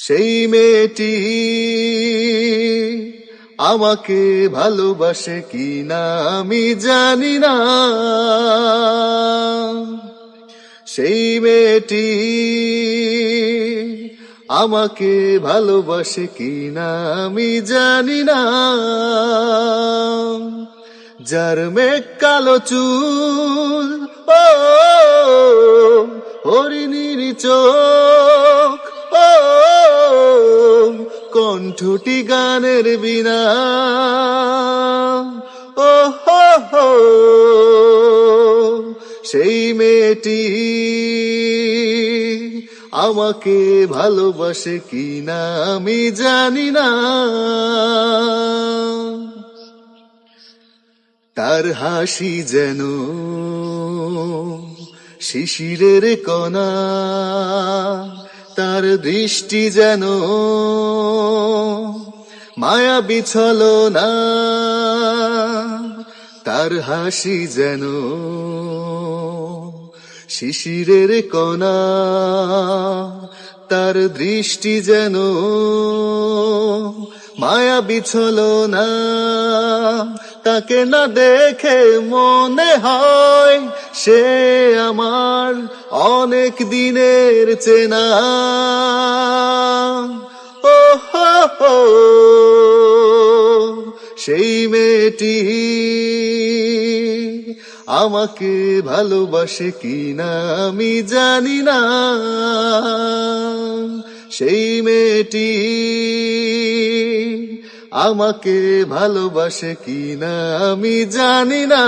সেই মেয়েটি আমাকে ভালোবাসে কি না আমি জানি না। সেই মেয়েটি আমাকে ভালোবাসে কি না আমি জানি না। যার মেঘ কালো চুল, ও, হরিণীর চোখ কণ্ঠটি গানের বিনা। ও হো হো সেই মেয়েটি আমাকে ভালোবাসে কি না আমি জানি না। তার হাসি যেন শিশিরের কণা, তার দৃষ্টি যেন মায়া বিছল না তার হাসি যেন শিশিরের কণা, তার দৃষ্টি যেন মায়া বিছল না তাকে না দেখে মনে হয় সে আমার অনেক দিনের চেনা। ও হো হো সেই মেয়েটি আমাকে ভালোবাসে কি না আমি জানি না। সেই মেয়েটি আমাকে ভালোবাসে কি না আমি জানি না।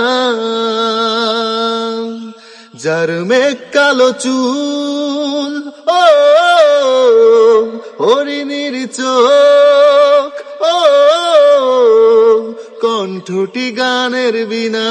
যার মেঘ কালো চুল, ও হরিণীর চোখ ও কণ্ঠটি গানের বিনা।